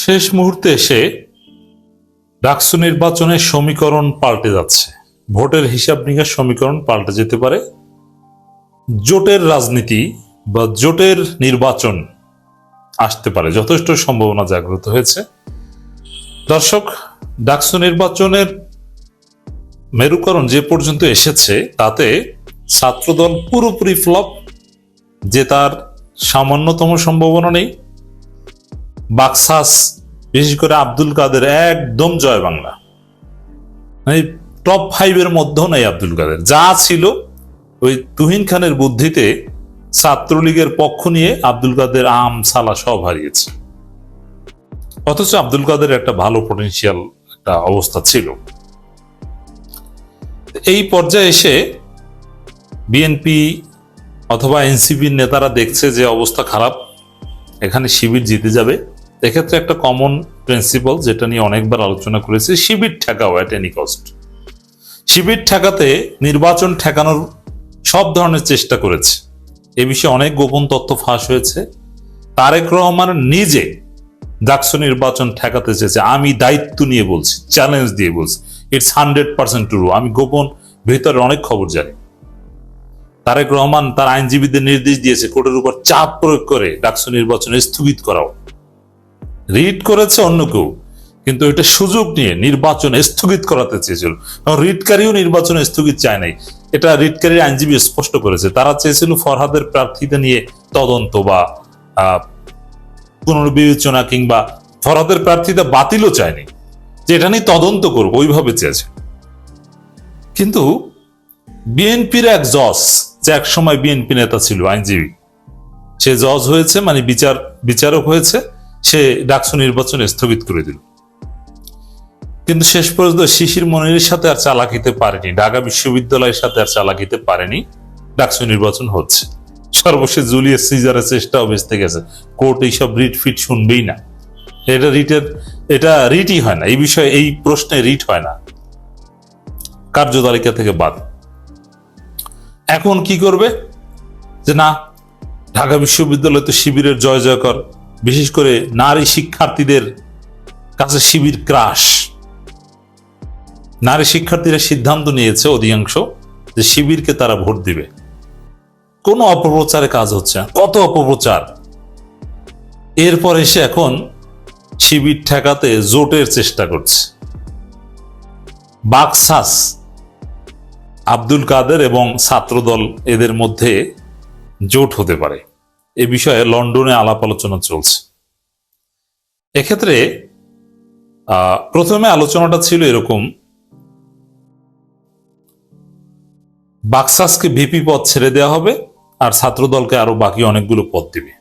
শেষ মুহূর্তে এসে ডাকসু নির্বাচনের সমীকরণ পাল্টে যাচ্ছে। ভোটের হিসাব নিকাশ সমীকরণ পাল্টে যেতে পারে। জোটের রাজনীতি বা জোটের নির্বাচন আসতে পারে। যথেষ্ট সম্ভাবনা জাগ্রত হয়েছে। দর্শক, ডাকসু নির্বাচনের মেরুকরণ যে পর্যন্ত এসেছে, তাতে ছাত্রদল পুরোপুরি ফ্লপ যে তার সামান্যতম সম্ভাবনা নেই। বাক্সাস, বিশেষ করে আব্দুল কাদের, একদম জয় বাংলা। মানে টপ ফাইভের মধ্যেও নেই আব্দুল কাদের। যা ছিল ওই তুহিন খানের বুদ্ধিতে ছাত্রলীগের পক্ষ নিয়ে আব্দুল কাদের আম, সালা সব হারিয়েছে। অথচ আব্দুল কাদের একটা ভালো পটেনশিয়াল একটা অবস্থা ছিল। এই পর্যায়ে এসে বিএনপি অথবা এনসিপির নেতারা দেখছে যে অবস্থা খারাপ। এখানে শিবির জিতে যাবে। এক্ষেত্রে একটা কমন প্রিন্সিপাল যেটা নিয়ে অনেকবার আলোচনা করেছি, শিবির ঠেকাও অ্যাট এনি কস্ট শিবির ঠেকাতে নির্বাচন ঠেকানোর সব ধরনের চেষ্টা করেছে। এ বিষয়ে অনেক গোপন তথ্য ফাঁস হয়েছে। তারেক রহমান নিজে ডাকসু নির্বাচন ঠেকাতে চেয়েছে। আমি দায়িত্ব নিয়ে বলছি চ্যালেঞ্জ দিয়ে বলছি। ইটস হান্ড্রেড পার্সেন্ট ট্রু আমি গোপন ভেতরে অনেক খবর জানি। তারেক রহমান তার আইনজীবীদের নির্দেশ দিয়েছে, কোর্টের উপর চাপ প্রয়োগ করে ডাকসু নির্বাচন স্থগিত করাও। রিট করেছে অন্য কেউ। কিন্তু এটা সুযোগ নিয়ে নির্বাচন স্থগিত করাতে চেয়েছিল। কারণ রিটকারীও নির্বাচন স্থগিত চায় নাই। এটা রিটকারীর আইনজীবী স্পষ্ট করেছে। তারা চেয়েছিল ফরহাদের প্রার্থীতা নিয়ে তদন্ত বা পুনর্বিবেচনা কিংবা ফরহাদের প্রার্থীতা বাতিলও চায়নি যে এটা নিয়ে তদন্ত করব, ওইভাবে চেয়েছে। কিন্তু বিএনপির এক জজ, যে এক সময় বিএনপি নেতা ছিল আইনজীবী, সে জজ হয়েছে মানে বিচার, বিচারক হয়েছে। সে ডাকসু নির্বাচন স্থগিত করে দিল। কিন্তু শেষ পর্যন্ত শিশির মনিরের সাথে আর চালাকিতে পারেনি। ঢাকা বিশ্ববিদ্যালয়ের সাথে আর চালাকিতে পারেনি। ডাকসু নির্বাচন হচ্ছে। সর্বশেষ জুলিয়াস সিজারের চেষ্টাও বেঁচতে গেছে। কোর্ট এইসব রিট ফিট শুনবেই না। এটা রিটের, এটা রিটই হয় না। এই বিষয়ে, এই প্রশ্নে রিট হয় না। কার্যতালিকা থেকে বাদ। এখন কি করবে? যে না, ঢাকা বিশ্ববিদ্যালয় তো শিবিরের জয় জয়কর বিশেষ করে নারী শিক্ষার্থীদের কাছে শিবির ক্রাশ। নারী শিক্ষার্থীরা সিদ্ধান্ত নিয়েছে অধিকাংশ যে শিবিরকে তারা ভোট দিবে। কোনো অপপ্রচারে কাজ হচ্ছে কত অপপ্রচার? এরপর এসে এখন শিবির ঠেকাতে জোটের চেষ্টা করছে। বাকসাস, আব্দুল কাদের এবং ছাত্রদল এদের মধ্যে জোট হতে পারে। এ বিষয়ে লন্ডনে আলাপ আলোচনা চলছে। এক্ষেত্রে প্রথমে আলোচনাটা ছিল এরকম, বাক্সাসকে ভিপি পদ ছেড়ে দেওয়া হবে আর ছাত্রদলকে আরও বাকি অনেকগুলো পদ দিবে।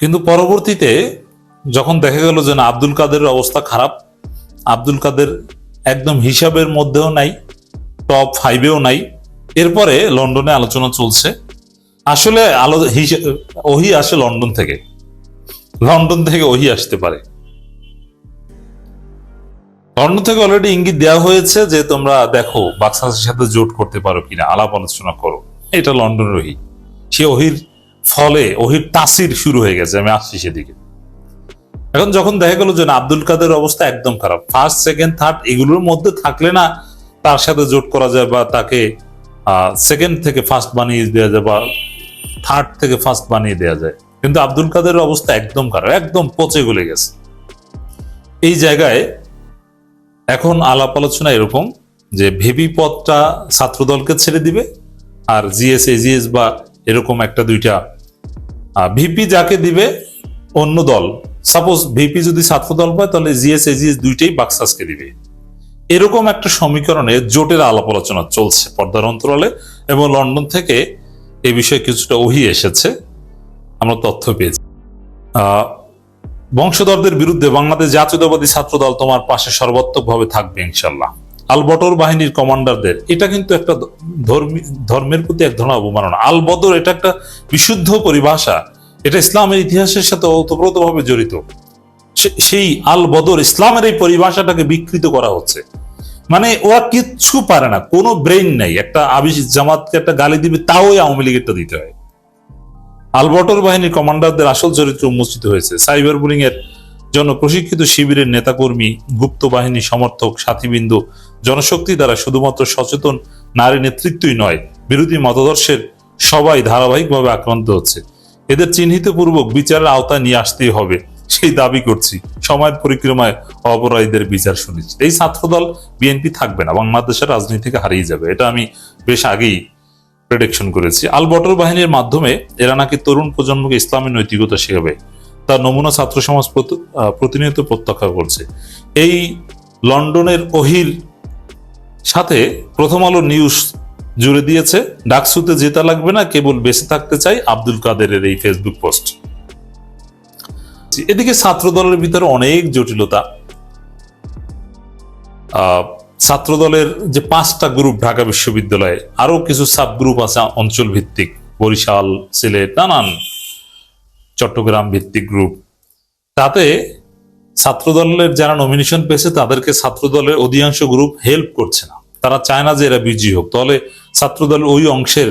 কিন্তু পরবর্তীতে যখন দেখা গেল যে আব্দুল কাদেরের অবস্থা খারাপ, আব্দুল কাদের একদম হিসাবের মধ্যেও নাই টপ ফাইভেও নাই, এরপরে লন্ডনে আলোচনা চলছে। আসলে আলো ওহি আসে লন্ডন থেকে। লন্ডন থেকে ওহি আসতে পারে। লন্ডন থেকে অলরেডি ইঙ্গিত দেওয়া হয়েছে যে তোমরা দেখো বাক্সাসের সাথে জোট করতে পারো কিনা, আলাপ আলোচনা করো। এটা লন্ডনের ওহি। সে ওহির ফলে, ওহির তাসির শুরু হয়ে গেছে। আমি আসছি সেদিকে। এখন যখন দেখা গেল যে আব্দুল কাদের অবস্থা একদম খারাপ। ফার্স্ট সেকেন্ড থার্ড এগুলোর মধ্যে থাকলে না তার সাথে জোট করা যায় বা তাকে সেকেন্ড থেকে ফার্স্ট বানিয়ে দেওয়া যায় বা থার্ড থেকে ফার্স্ট বানিয়ে দেওয়া যায়। কিন্তু আব্দুল কাদের অবস্থা একদম খারাপ, একদম পচে গলে গেছে। এই জায়গায় এখন আলাপ আলোচনা এরকম যে ভিপি পদটা ছাত্রদলকে ছেড়ে দিবে আর জিএস, এজিএস বা এরকম একটা দুইটা ভিপি যাকে দিবে অন্য দল। সাপোজ ভিপি যদি ছাত্রদল পায়, তাহলে জিএস, এজিএস দুইটাই বাক্সাসকে দিবে। এরকম একটা সমীকরণে জোটের আলাপ আলোচনা চলছে পর্দার অন্তরালে এবং লন্ডন থেকে এ বিষয়ে কিছুটা ওহি এসেছে। আমরা তথ্য পেয়েছি। বংশধরদের বিরুদ্ধে বাংলাদেশ জাতীয়তাবাদী ছাত্র দল তোমার পাশে সর্বাত্মকভাবে থাকবে ইনশাল্লাহ আল বদর বাহিনীর কমান্ডারদের, এটা কিন্তু একটা ধর্মী, ধর্মের প্রতি এক ধরনের অবমাননা। আল বদর এটা একটা বিশুদ্ধ পরিভাষা। এটা ইসলামের ইতিহাসের সাথে ওতপ্রোতভাবে জড়িত। সেই আল বদর ইসলামের এই পরিভাষাটাকে বিকৃত করা হচ্ছে। মানে ওরা কিচ্ছু পারে না, কোনো ব্রেইন নাই। একটা আবিস জামাতকে একটা গালি দিবে, তাও আওয়ামী লীগেরটা দিতে হয়। আলবর্টর বাহিনীর কমান্ডারদের আসল চরিত্র উন্মোচিত হয়েছে। সাইবার বুলিং এর জন্য প্রশিক্ষিত শিবিরের নেতাকর্মী, গুপ্ত বাহিনী সমর্থক, সাথীবৃন্দ, জনশক্তি দ্বারা শুধুমাত্র সচেতন নারী নেতৃত্বই নয়, বিরোধী মতাদর্শের সবাই ধারাবাহিকভাবে আক্রান্ত হচ্ছে। এদের চিহ্নিতপূর্বক বিচারের আওতায় নিয়ে আসতেই হবে। সেই দাবি করছি। সময়ের পরিক্রমায় অপরাধীদের বিচার শুনেছি। এই ছাত্রদল বিএনপি থাকবে না, বাংলাদেশের রাজনীতি থেকে হারিয়ে যাবে। এটা আমি বেশ আগেই প্রেডিকশন করেছি। আল বটর বাহিনীর মাধ্যমে এরা নাকি তরুণ প্রজন্মকে ইসলামী নৈতিকতা শেখাবে, তার নমুনা ছাত্র সমাজ প্রতিনিয়ত প্রত্যাখ্যা করছে। এই লন্ডনের অহির সাথে প্রথম আলো নিউজ জুড়ে দিয়েছে, ডাকসুতে জেতা লাগবে না, কেবল বেঁচে থাকতে চাই আব্দুল কাদেরের এই ফেসবুক পোস্ট এদিকে ছাত্র দলের ভিতরে অনেক জটিলতা। ছাত্র দলের যে পাঁচটা গ্রুপ ঢাকা বিশ্ববিদ্যালয়ে আরও কিছু সাব গ্রুপ আছে অঞ্চল ভিত্তিক বরিশাল, সিলেট, নানান চট্টগ্রাম ভিত্তিক গ্রুপ। তাতে ছাত্রদলের যারা নমিনেশন পেয়েছে, তাদেরকে ছাত্র দলের অধিকাংশ গ্রুপ হেল্প করছে না। তারা চায় না যে এরা বিজয়ী হোক। তাহলে ছাত্রদল ওই অংশের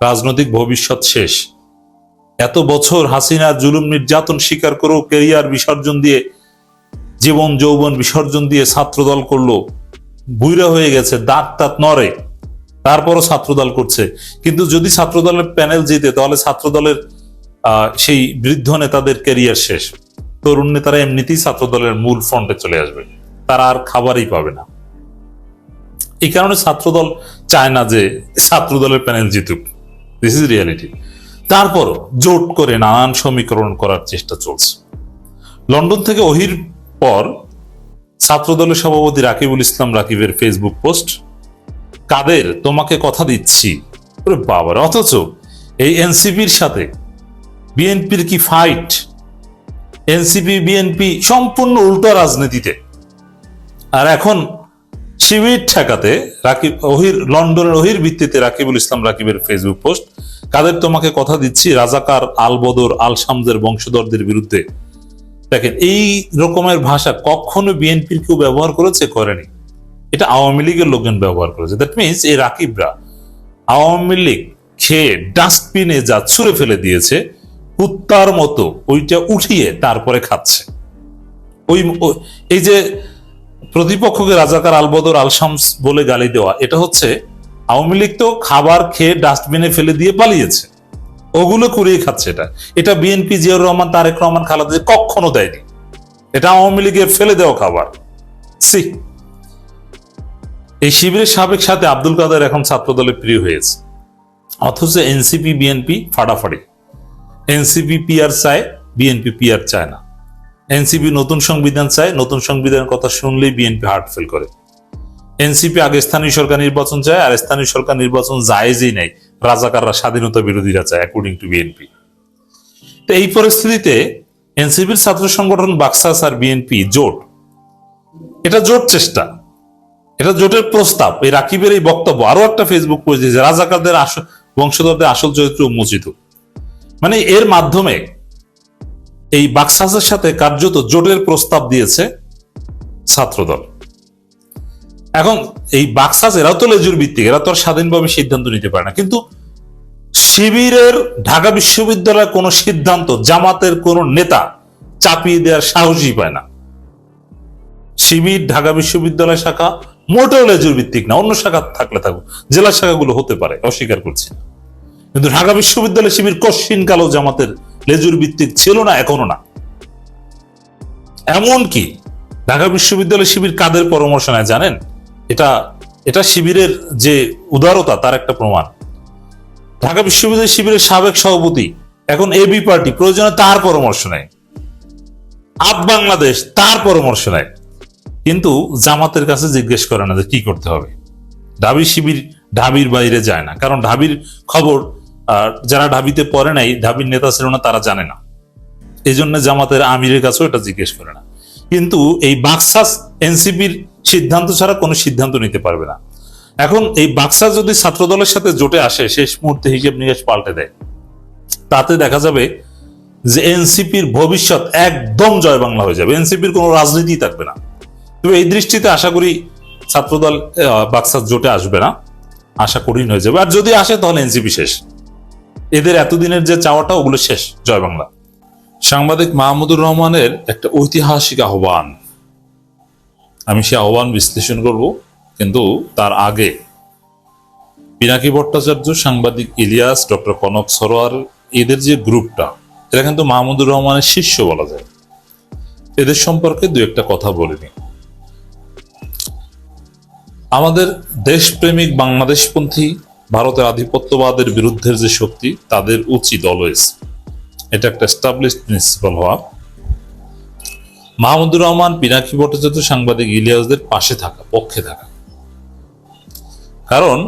রাজনৈতিক ভবিষ্যৎ শেষ। এত বছর হাসিনা জুলুম নির্যাতন স্বীকার করেও কেরিয়ার বিসর্জন দিয়ে, জীবন যৌবন বিসর্জন দিয়ে ছাত্রদল করল। বুইরা হয়ে গেছে, দাঁত তাঁত নড়ে। তারপরও ছাত্রদল করছে। কিন্তু যদি ছাত্রদলের প্যানেল জিতে, তাহলে ছাত্রদলের সেই বৃদ্ধ নেতাদের কেরিয়ার শেষ। তরুণ নেতারা এমনিতেই ছাত্রদলের মূল ফ্রন্টে চলে আসবে। তারা আর খাবারই পাবে না। এই কারণে ছাত্রদল চায় না যে ছাত্রদলের প্যানেল জিতুক। দিস ইজ রিয়ালিটি তারপরও জোট করে নানান সমীকরণ করার চেষ্টা চলছে। লন্ডন থেকে ওহির পর ছাত্রদলের সভাপতি রাকিবুল ইসলাম রাকিবের ফেসবুক পোস্ট, কাদের? তোমাকে কথা দিচ্ছি। বাবার, অথচ এই এনসিপির সাথে বিএনপির কি ফাইট? এনসিপি, বিএনপি সম্পূর্ণ উল্টো রাজনীতিতে। আর এখন শিবির ঠেকাতে রাকিব, অহির, লন্ডনের অহির ভিত্তিতে রাকিবুল ইসলাম রাকিবের ফেসবুক পোস্ট কাদের তোমাকে কথা দিচ্ছি? রাজাকার আল বদর আল বংশধরদের বিরুদ্ধে। দেখেন, এই রকমের ভাষা কখনো বিএনপির কেউ ব্যবহার করেছে? করেনি। এটা আওয়ামী লীগের লোকজন ব্যবহার করেছে। দ্যাট মিনস এই রাকিবরা আওয়ামী লীগ খেয়ে ডাস্টবিনে যা ছুঁড়ে ফেলে দিয়েছে, কুত্তার মতো ওইটা উঠিয়ে তারপরে খাচ্ছে। ওই এই যে প্রতিপক্ষকে রাজাকার আলবদর আলশামস বলে গালি দেওয়া, এটা হচ্ছে আওয়ামী লীগ তো খাবার খেয়ে ডাস্টবিনে ফেলে দিয়ে পালিয়েছে। ওগুলো কুড়িয়ে খাচ্ছে এটা। এটা বিএনপি জিয়াউর রহমান, তারেক রহমান, খালাদা জিয়া কখনো দেয়নি। এটা আওয়ামী লীগের ফেলে দেওয়া খাবার। সি এই শিবিরের সাবেক সাথে আব্দুল কাদের এখন ছাত্র ছাত্রদলে প্রিয় হয়েছে। অথচ এনসিপি, বিএনপি ফাটাফাটি। এনসিপি পিআর চায়, বিএনপি পিআর চায় না। এনসিপি নতুন সংবিধান চায়, নতুন সংবিধানের কথা শুনলেই বিএনপি হার্ট ফেল করে। এনসিপি আগে স্থানীয় সরকার নির্বাচন চায়, আর স্থানীয় সরকার নির্বাচন জায়েজই নেই। রাজাকাররা স্বাধীনতা বিরোধীরা চায় অ্যাকর্ডিং টু বিএনপি তো এই পরিস্থিতিতে এনসিপির ছাত্র সংগঠন বাক্সাস আর বিএনপি জোট। এটা জোট চেষ্টা। এটা জোটের প্রস্তাব। এই রাকিবের এই বক্তব্য। আরও একটা ফেসবুক পোস্ট দিয়েছে, রাজাকারদের আসল বংশধরদের আসল চরিত্র উন্মোচিত। মানে এর মাধ্যমে এই বাক্সাসের সাথে কার্যত জোটের প্রস্তাব দিয়েছে ছাত্রদল। এখন এই বাক্সাস, এরাও তো লেজুর ভিত্তিক, এরা তো আর স্বাধীনভাবে সিদ্ধান্ত নিতে পারে না। কিন্তু শিবিরের, ঢাকা বিশ্ববিদ্যালয়ের কোনো সিদ্ধান্ত, জামাতের কোনো নেতা চাপিয়ে দেওয়ার সাহসই পায় না। শিবির, ঢাকা বিশ্ববিদ্যালয় শাখা মোটেও লেজুর ভিত্তিক না, অন্য শাখা থাকলে থাকুক, জেলা শাখাগুলো হতে পারে, অস্বীকার করছি। কিন্তু ঢাকা বিশ্ববিদ্যালয় শিবির কশ্চিন কালো জামাতের লেজুর ভিত্তিক ছিল না, এখনও না। এমন কি ঢাকা বিশ্ববিদ্যালয় শিবির কাদের পরামর্শ নেয় জানেন? এটা এটা শিবিরের যে উদারতা, তার একটা প্রমাণ। ঢাকা বিশ্ববিদ্যালয় শিবিরের সাবেক সভাপতি, এখন এবি পার্টি, প্রয়োজনে তার পরামর্শ নেয়। আপ বাংলাদেশ, তার পরামর্শ নেয়। কিন্তু জামাতের কাছে জিজ্ঞেস করে না যে কি করতে হবে। ঢাবি শিবির ঢাবির বাইরে যায় না। কারণ ঢাবির খবর যারা ঢাবিতে পড়ে নাই, ঢাবির নেতা ছিল না, তারা জানে না। এই জন্য জামাতের আমিরের কাছেও এটা জিজ্ঞেস করে না। কিন্তু এই বাক্সাস এনসিপির সিদ্ধান্ত ছাড়া কোনো সিদ্ধান্ত নিতে পারবে না। এখন এই বাক্সাস যদি ছাত্রদলের সাথে জোটে আসে শেষ মুহূর্তে হিসেব নিকেশ পাল্টে দেয়। তাতে দেখা যাবে যে এনসিপির ভবিষ্যৎ একদম জয় বাংলা হয়ে যাবে। এনসিপির কোনো রাজনীতি থাকবে না। তবে এই দৃষ্টিতে আশা করি ছাত্রদল আহ, বাক্সাস জোটে আসবে না। আশা কঠিন হয়ে যাবে। আর যদি আসে তাহলে এনসিপি শেষ। এদের এতদিনের যে চাওয়াটা ওগুলো শেষ। জয় বাংলা। সাংবাদিক মাহমুদুর রহমানের একটা ঐতিহাসিক আহ্বান। আমি সে আহ্বান বিশ্লেষণ করব, কিন্তু তার আগে পিনাকি ভট্টাচার্য, সাংবাদিক ইলিয়াস, ডক্টর কনক সরোয়ার, এদের যে গ্রুপটা, এরা কিন্তু মাহমুদুর রহমানের শিষ্য বলা যায়। এদের সম্পর্কে দু একটা কথা বলে নিই। আমাদের দেশপ্রেমিক বাংলাদেশপন্থী, ভারতের আধিপত্যবাদের বিরুদ্ধের যে শক্তি, তাদের উচিত অলওয়েজ এটা একটা এস্টাবলিশ প্রিন্সিপাল হওয়া। মাহমুদুর রহমান, পিনাকি ভট্টাচার্য, সাংবাদিক ইলিয়াসদের পাশে থাকা, পক্ষে থাকা। কারণ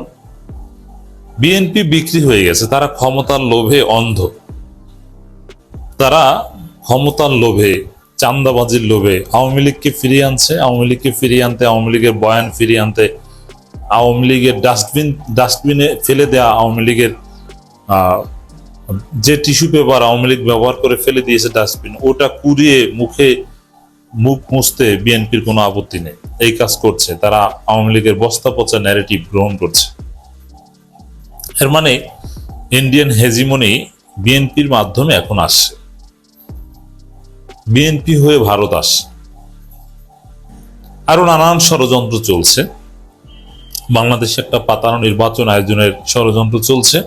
বিএনপি বিক্রি হয়ে গেছে, তারা ক্ষমতার লোভে অন্ধ। তারা ক্ষমতার লোভে চান্দাবাজির লোভে, আওয়ামী লীগকে ফিরিয়ে আনছে, আওয়ামী লীগকে ফিরিয়ে আনতে, আওয়ামী লীগের বয়ান ফিরিয়ে আনতে, আওয়ামী লীগের ডাস্টবিন, ডাস্টবিনে ফেলে দেওয়া আওয়ামী লীগের যে টিস্যু পেপার আওয়ামী লীগ ব্যবহার করে ফেলে দিয়েছে ডাস্টবিন, ওটা কুড়িয়ে মুখে মুখ মুছতে বিএনপির কোনো আপত্তি নেই। এই কাজ করছে। তারা আওয়ামী লীগের বস্তা পচা ন্যারেটিভ গ্রহণ করছে। এর মানে ইন্ডিয়ান হেজিমনি বিএনপির মাধ্যমে এখন আসছে। বিএনপি হয়ে ভারত আসছে। আরও নানান ষড়যন্ত্র চলছে। বাংলাদেশে একটা পাতানো নির্বাচন আয়োজনের ষড়যন্ত্র চলছে।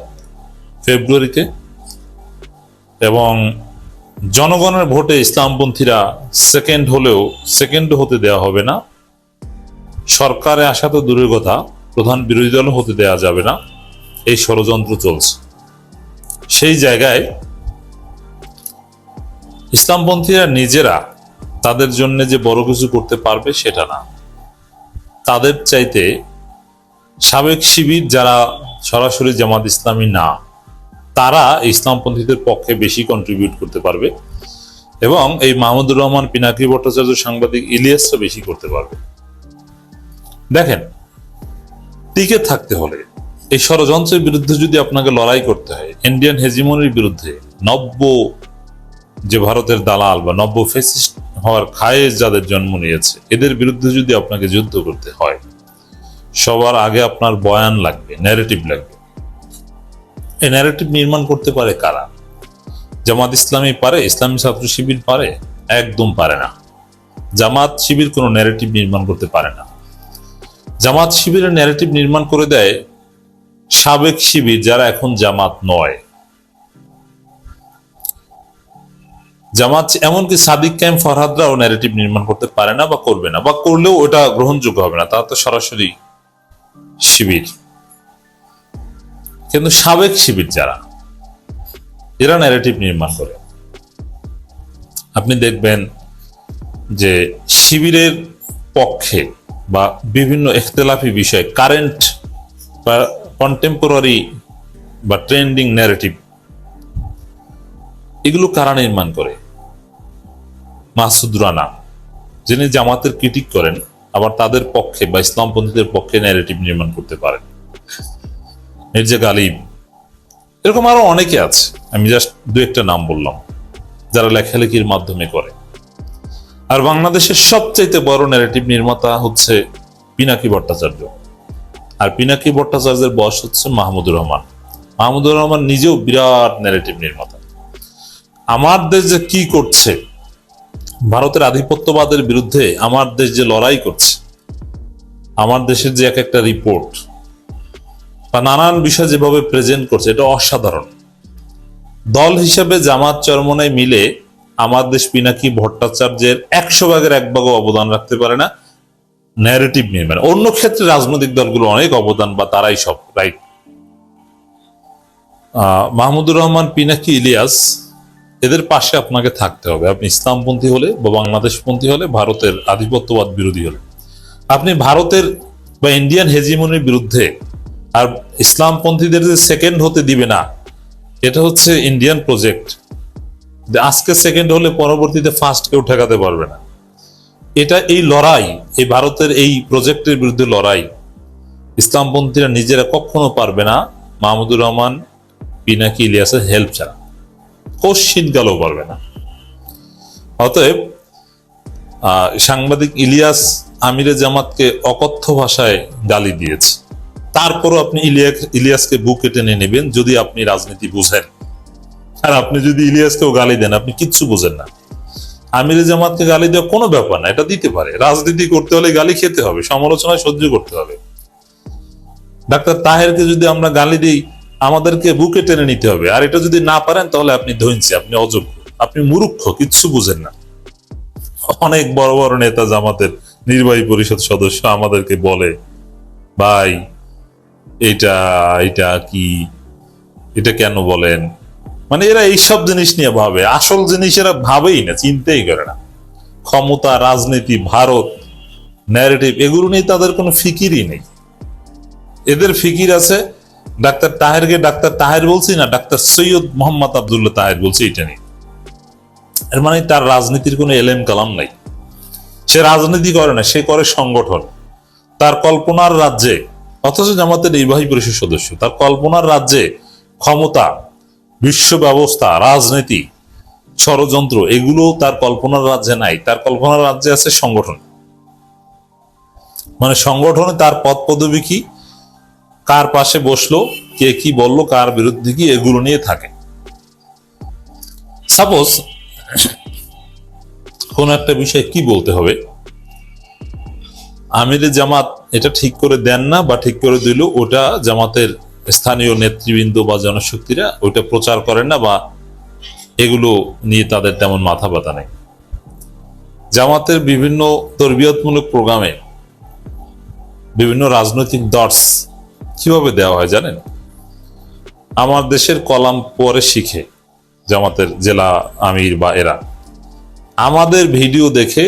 ফেব্রুয়ারিতে এবং জনগণের ভোটে ইসলামপন্থীরা সেকেন্ড হলেও সেকেন্ড হতে দেওয়া হবে না। সরকারে আসা তো দূরের কথা, প্রধান বিরোধী দলও হতে দেওয়া যাবে না। এই ষড়যন্ত্র চলছে। সেই জায়গায় ইসলামপন্থীরা নিজেরা তাদের জন্য যে বড় কিছু করতে পারবে সেটা না। তাদের চাইতে সাবেক শিবির যারা সরাসরি জামাত ইসলামী না তারা ইসলামপন্থীদের পক্ষে বেশি কন্ট্রিবিউট করতে পারবে এবং এই মাহমুদুর রহমান, পিনাকি ভট্টাচার্য সাংবাদিক ইলিয়াসটা বেশি করতে পারবে। দেখেন, টিকে থাকতে হলে এই ষড়যন্ত্রের বিরুদ্ধে যদি আপনাকে লড়াই করতে হয়, ইন্ডিয়ান হেজিমনির বিরুদ্ধে নব্য যে ভারতের দালাল বা নব্য ফেসিস্ট হওয়ার খায়েশ যাদের জন্ম নিয়েছে, এদের বিরুদ্ধে যদি আপনাকে যুদ্ধ করতে হয়, সবার আগে আপনার বয়ান লাগবে ন্যারেটিভ লাগবে। এই ন্যারেটিভ নির্মাণ করতে পারে কারা? জামাত ইসলামী পারে, ইসলামী ছাত্র শিবির পারে? একদম পারে না। জামাত শিবির কোনো ন্যারেটিভ নির্মাণ করতে পারে না। জামাত শিবিরের ন্যারেটিভ নির্মাণ করে দেয় সাবেক শিবির যারা এখন জামাত নয়। জামাত এমনকি সাদিক ক্যাম ফরহাদরাও ন্যারেটিভ নির্মাণ করতে পারে না বা করবে না বা করলেও ওটা গ্রহণযোগ্য হবে না তারা তো সরাসরি শিবির। কিন্তু সাবেক শিবির যারা, এরা ন্যারেটিভ নির্মাণ করে। আপনি দেখবেন যে শিবিরের পক্ষে বা বিভিন্ন এখতলাফি বিষয় কারেন্ট বা কন্টেম্পোরারি বা ট্রেন্ডিং ন্যারেটিভ এগুলো কারা নির্মাণ করে? মাসুদ রানা, যিনি জামাতের ক্রিটিক করেন, আবার তাদের পক্ষে বা ইসলামপন্থীদের পক্ষে ন্যারেটিভ নির্মাণ করতে পারেন। মির্জা গালিব এরকম আরও অনেকে আছে। আমি জাস্ট দু একটা নাম বললাম, যারা লেখালেখির মাধ্যমে করে। আর বাংলাদেশের সবচাইতে বড় ন্যারেটিভ নির্মাতা হচ্ছে পিনাকি ভট্টাচার্য। আর পিনাকি ভট্টাচার্যের বয়স হচ্ছে মাহমুদুর রহমান। মাহমুদুর রহমান নিজেও বিরাট ন্যারেটিভ নির্মাতা। আমার দেশ যে কি করছে, ভারতের আধিপত্যবাদের বিরুদ্ধে আমার দেশ যে লড়াই করছে, আমার দেশের যে এক একটা রিপোর্ট বা নানান বিষয় যেভাবে প্রেজেন্ট করছে, এটা অসাধারণ। দল হিসেবে জামাত চরমনায় মিলে আমার দেশ পিনাকি ভট্টাচার্যের একশো ভাগের এক ভাগও অবদান রাখতে পারে না। ন্যারেটিভ নির্মাণ অন্য ক্ষেত্রে রাজনৈতিক দলগুলো অনেক অবদান বা তারাই সব রাইট মাহমুদুর রহমান, পিনাকি, ইলিয়াস, এদের পাশে আপনাকে থাকতে হবে। আপনি ইসলামপন্থী হলে বা বাংলাদেশপন্থী হলে ভারতের আধিপত্যবাদ বিরোধী হলে। আপনি ভারতের বা ইন্ডিয়ান হেজিমনির বিরুদ্ধে আর ইসলামপন্থীদের যে সেকেন্ড হতে দিবে না, এটা হচ্ছে ইন্ডিয়ান প্রজেক্ট আজকে সেকেন্ড হলে পরবর্তীতে ফার্স্ট কেউ ঠেকাতে পারবে না। এটা এই লড়াই, এই ভারতের এই প্রজেক্টের বিরুদ্ধে লড়াই। ইসলামপন্থীরা নিজেরা কখনো পারবে না, মাহমুদুর রহমান পিনাকি ইলিয়াসের হেল্প ছাড়া। কোশ্চিন গেলেও পারবে না। অতএব সাংবাদিক ইলিয়াস আমিরে জামাতকে অকথ্য ভাষায় গালি দিয়েছে। তারপরও আপনি ইলিয়াস, ইলিয়াসকে বুকে টেনে নেবেন যদি আপনি রাজনীতি বুঝেন। আর আপনি যদি ইলিয়াসকেও গালি দেন, আপনি কিচ্ছু বুঝেন না। আমির জামাতকে গালি দেওয়া কোনো ব্যাপার না, এটা দিতে পারে। রাজনীতি করতে হলে গালি খেতে হবে, সমালোচনা সহ্য করতে হবে। ডাক্তার তাহেরকে যদি আমরা গালি দিই, আমাদেরকে বুকে টেনে নিতে হবে। আর এটা যদি না পারেন, তাহলে আপনি ধৈর্য, আপনি অযোগ্য। আপনি মূর্খ, কিচ্ছু বুঝেন না। অনেক বড় বড় নেতা জামাতের নির্বাহী পরিষদ সদস্য আমাদেরকে বলে, ভাই এটা এটা কি, এটা কেন বলেন? মানে এরা এইসব জিনিস নিয়ে ভাবে। আসল জিনিস এরা ভাবেই না, চিন্তাই করে না। ক্ষমতা, রাজনীতি, ভারত ন্যারেটিভ এগুলো নিয়ে তাদের কোনো ফিকিরই নেই। এদের ফিকির আছে, ডাক্তার তাহেরকে ডাক্তার তাহের বলছি না, ডাক্তার সৈয়দ মোহাম্মদ আবদুল্লাহ তাহের বলছি এটা নিয়ে। এর মানে তার রাজনীতির কোনো এলেম কালাম নাই। সে রাজনীতি করে না, সে করে সংগঠন। তার কল্পনার রাজ্যে অথচ জামাতের নির্বাহী পরিষদ সদস্য। তার কল্পনার রাজ্যে ক্ষমতা বিশ্ব ব্যবস্থা রাজনীতি, ষড়যন্ত্র, এগুলো তার কল্পনার রাজ্যে নাই। তার কল্পনার রাজ্যে আছে সংগঠন। মানে সংগঠনে তার পদ পদবি কি? কার পাশে বসল, কে কি বলল, কার বিরুদ্ধে কি এগুলো নিয়ে থাকে। সাপোজ, কোন একটা বিষয়ে কি বলতে হবে? আমিরে জামাত এটা ঠিক করে দেন না বা ঠিক করে দিল, ওটা জামাতের স্থানীয় নেতৃবৃন্দ বা জনশক্তিরা ওইটা প্রচার করেন না বা এগুলো নিয়ে তাদের তেমন মাথা ব্যথা নেই। জামাতের বিভিন্ন তরবিয়তমূলক প্রোগ্রামে বিভিন্ন রাজনৈতিক দর্শ কীভাবে দেওয়া হয় জানেন? আমার দেশের কলাম পরে শিখে জামাতের জেলা আমির বা এরা। আমাদের ভিডিও দেখে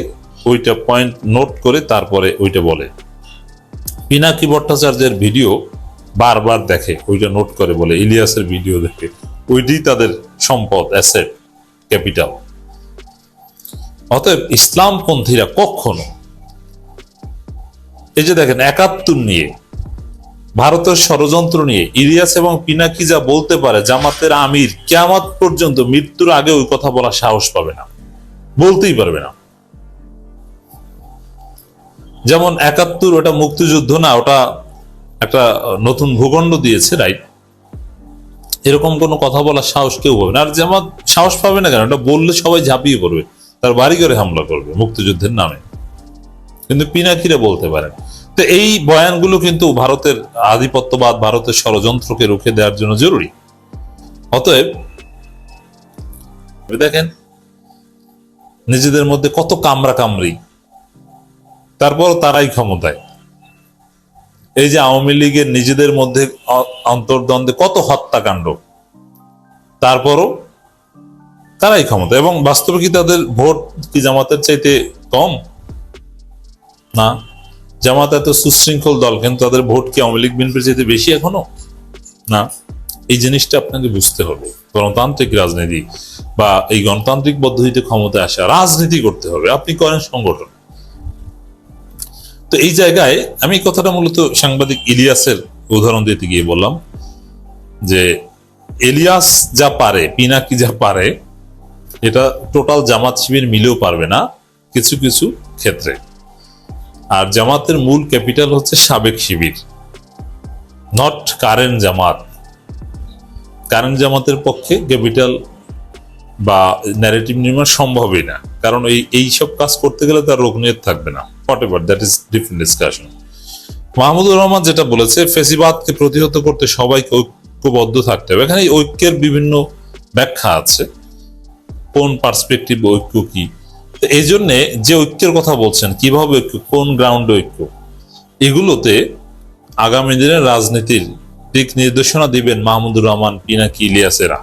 ওইটা পয়েন্ট নোট করে তারপরে ওইটা বলে। পিনাকি ভট্টাচার্যের ভিডিও বারবার দেখে, ওইটা নোট করে বলে, ইলিয়াসের ভিডিও দেখে। ওইটাই তাদের সম্পদ অ্যাসেট ক্যাপিটাল অতএব ইসলামপন্থীরা কখনো এই যে দেখেন, একাত্তর নিয়ে, ভারতের ষড়যন্ত্র নিয়ে, ইলিয়াস এবং পিনাকি যা বলতে পারে, জামাতের আমির, কেয়ামত পর্যন্ত মৃত্যুর আগে ওই কথা বলার সাহস পাবে না। বলতেই পারবে না। যেমন একাত্তর ওটা মুক্তিযুদ্ধ না, ওটা একটা নতুন ভূখণ্ড দিয়েছে রাইট এরকম কোনো কথা বলার সাহস কেউ পাবে না। আর যেমন সাহস পাবে না কেন? ওটা বললে সবাই ঝাঁপিয়ে পড়বে। তার বাড়ি করে হামলা করবে মুক্তিযুদ্ধের নামে। কিন্তু পিনাকিরা বলতে পারেন। তো এই বয়ানগুলো কিন্তু ভারতের আধিপত্যবাদ, ভারতের ষড়যন্ত্রকে রুখে দেওয়ার জন্য জরুরি। অতএব, দেখেন, নিজেদের মধ্যে কত কামরা কামড়ি তারপর তারাই ক্ষমতায়। এই যে আওয়ামী লীগের নিজেদের মধ্যে অন্তর্দ্বন্দ্বে কত হত্যাকাণ্ড, তারপরও তারাই ক্ষমতা এবং বাস্তবে কি তাদের ভোট কি জামাতের চাইতে কম? না, জামাত এত সুশৃঙ্খল দল, কিন্তু তাদের ভোট কি আওয়ামী লীগ, বিএনপির চাইতে বেশি এখনও? না, এই জিনিসটা আপনাকে বুঝতে হবে। গণতান্ত্রিক রাজনীতি বা এই গণতান্ত্রিক পদ্ধতিতে ক্ষমতায় আসা, রাজনীতি করতে হবে। আপনি করেন সংগঠন। তো এই জায়গায় আমি কথাটা মূলত সাংবাদিক ইলিয়াসের উদাহরণ দিতে গিয়ে বললাম যে এলিয়াস যা পারে, পিনাকি যা পারে, এটা টোটাল জামাত শিবির মিলেও পারবে না কিছু কিছু ক্ষেত্রে। আর জামাতের মূল ক্যাপিটাল হচ্ছে সাবেক Shibir, not current Jamaat. Current জামাতের পক্ষে ক্যাপিটাল বা ন্যারেটিভ নির্মাণ সম্ভবই না, কারণ এই এইসব কাজ করতে গেলে তার রোগনিয়ত থাকবে না। What that is different discussion Mahmudur Rahman যেটা বলেছে, ফেসিবাদকে প্রতিহত করতে সবাইকে ঐক্যবদ্ধ থাকতে হবে। এখানে ঐক্যের বিভিন্ন ব্যাখ্যা আছে। কোন পার্সপেক্টিভ ঐক্য কি? এই জন্যে যে ঐক্যের কথা বলছেন, কীভাবে ঐক্য, কোন গ্রাউন্ড ঐক্য? এগুলোতে আগামী দিনের রাজনীতির দিক নির্দেশনা দিবেন মাহমুদুর রহমান, পিনাকি ইলিয়াসেরা